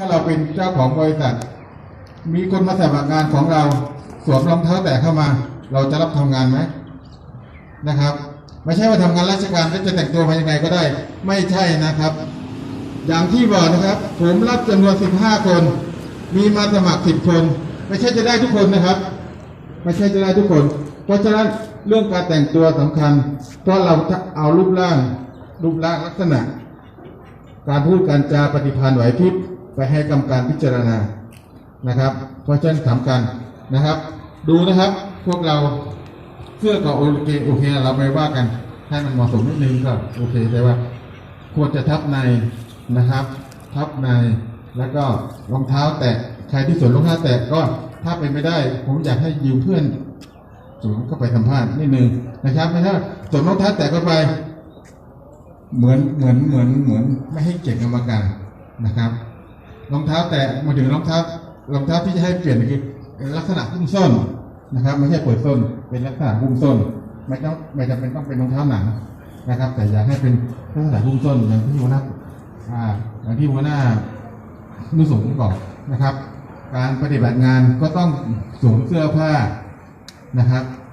ถ้าเราเป็นเจ้าของบริษัท มีคนมาสมัครงานของเราสวมรองเท้าแตะเข้ามา เราจะรับทำงานไหมนะครับ ไม่ใช่ว่าทำงานราชการแล้วจะแต่งตัวมายังไงก็ได้ ไม่ใช่นะครับ อย่างที่บอกนะครับ ผมรับจำนวน 15 คน มีมาสมัคร 10 คน ไม่ใช่จะได้ทุกคนนะครับ ไม่ใช่จะได้ทุกคน เพราะฉะนั้นเรื่องการแต่งตัวสำคัญ เพราะเราจะเอารูปร่างรูปร่างลักษณะ การพูดการจาปฏิภาณไหวพริบ ไปให้กรรมการพิจารณานะครับ เพราะฉะนั้นสำคัญนะครับ ดูนะครับพวกเราเสื้อก็โอเคโอเคเราไม่ว่ากันให้มันเหมาะสมนิดนึงก็โอเคแต่ว่า ควรจะทับในนะครับ ทับในแล้วก็รองเท้าแตะใครที่สวมรองเท้าแตะก็ถ้าเป็นไม่ได้ ผมอยากให้ยืมเพื่อนสวมเข้าไปสัมภาษณ์นิดนึงนะครับไม่ใช่สวมรองเท้าแตะเข้าไป เหมือนเหมือนเหมือนเหมือนไม่ให้เกียรติกรรมการนะครับ รองเท้าแตะมาถึงรองเท้ารองเท้าที่จะให้เปลี่ยนคือลักษณะหุ้มส้นนะครับ ไม่ใช่เปิดส้นเป็นลักษณะหุ้มส้น ไม่ต้องไม่จำเป็นต้องเป็นรองเท้าหนังนะครับ แต่อยากให้เป็นลักษณะหุ้มส้นอย่างที่หัวหน้าอ่าอย่างที่หัวหน้านุสงบอกนะครับ การปฏิบัติงานก็ต้องสวมเสื้อผ้านะครับ